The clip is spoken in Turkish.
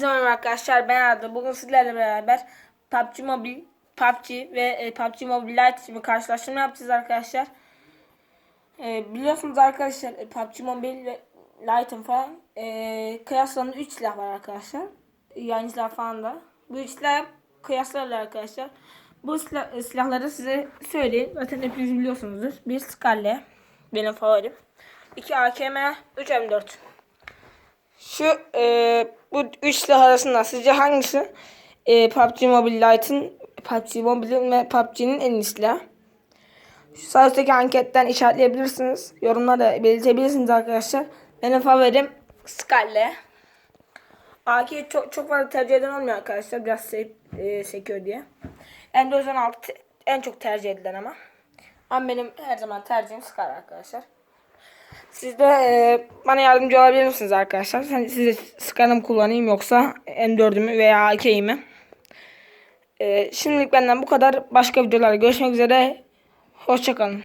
Merhaba arkadaşlar ben Arda. Bugün sizlerle beraber PUBG Mobile, PUBG ve e, PUBG Mobile Lite bir karşılaştırma yapacağız arkadaşlar. E, biliyorsunuz arkadaşlar e, PUBG Mobile ve Lite'ın falan e, kıyaslanan 3 silah var arkadaşlar. Yani silah falan da. Bu 3 silah kıyaslarlar arkadaşlar. Bu silah, e, silahları size söyleyeyim. Zaten hepiniz biliyorsunuzdur. Bir Scarlet benim favorim. 2 AKM, 3 M4. Şu e, bu üç silah arasında sizce hangisi e, PUBG Mobile Lite'ın PUBG Mobile'in ve PUBG'nin en iyi silahı? Şu sağ anketten işaretleyebilirsiniz. Yorumlarda belirtebilirsiniz arkadaşlar. Benim favorim Scarlet. AK çok, çok fazla tercih eden olmuyor arkadaşlar. Biraz se e, sekiyor diye. M416 en çok tercih edilen ama. Ama benim her zaman tercihim Scar arkadaşlar. Siz de e, bana yardımcı olabilir misiniz arkadaşlar? Sen, size Scar'ı mı kullanayım yoksa M4'ümü veya AK'yi mi? E, şimdilik benden bu kadar. Başka videolarda görüşmek üzere. Hoşçakalın.